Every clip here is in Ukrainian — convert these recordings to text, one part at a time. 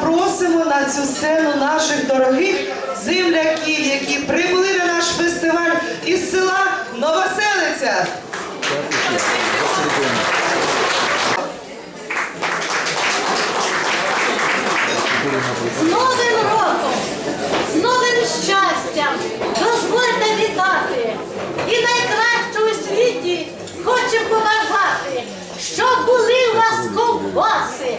запросимо на цю сцену наших дорогих земляків, які прибули на наш фестиваль із села Новоселиця. З новим роком, з новим щастям, дозвольте вітати і найкраще у світі хочу побажати, щоб були у вас ковбаси.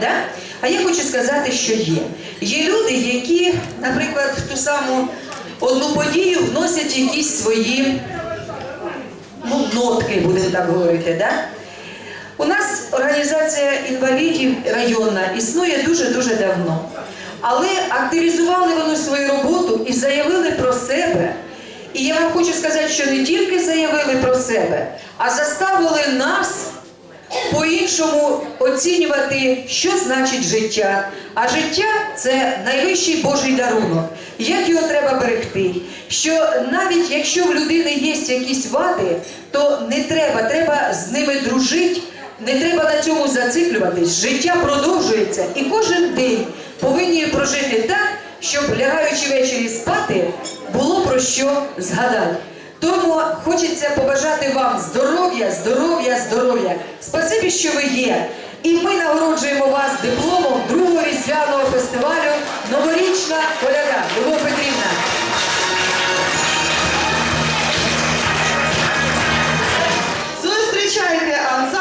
да? А я хочу сказати, що є. Є люди, які, наприклад, в ту саму одну подію вносять якісь свої ну, нотки, будемо так говорити. Да? У нас організація інвалідів районна існує дуже-дуже давно. Але активізували вони свою роботу і заявили про себе. І я вам хочу сказати, що не тільки заявили про себе, а заставили нас по-іншому оцінювати, що значить життя. А життя це найвищий Божий дарунок. Як його треба берегти? Що навіть якщо в людини є якісь вади, то не треба, треба з ними дружити, не треба на цьому зациклюватись. Життя продовжується, і кожен день повинні прожити так, щоб лягаючи ввечері спати, було про що згадати. Тому хочеться побажати вам здоров'я, здоров'я, здоров'я. Спасибі, що ви є. І ми нагороджуємо вас дипломом другого різдвяного фестивалю Новорічна коляда. Любов Петрівна. Зустрічайте ансамбль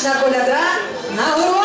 Музична коляда на гору.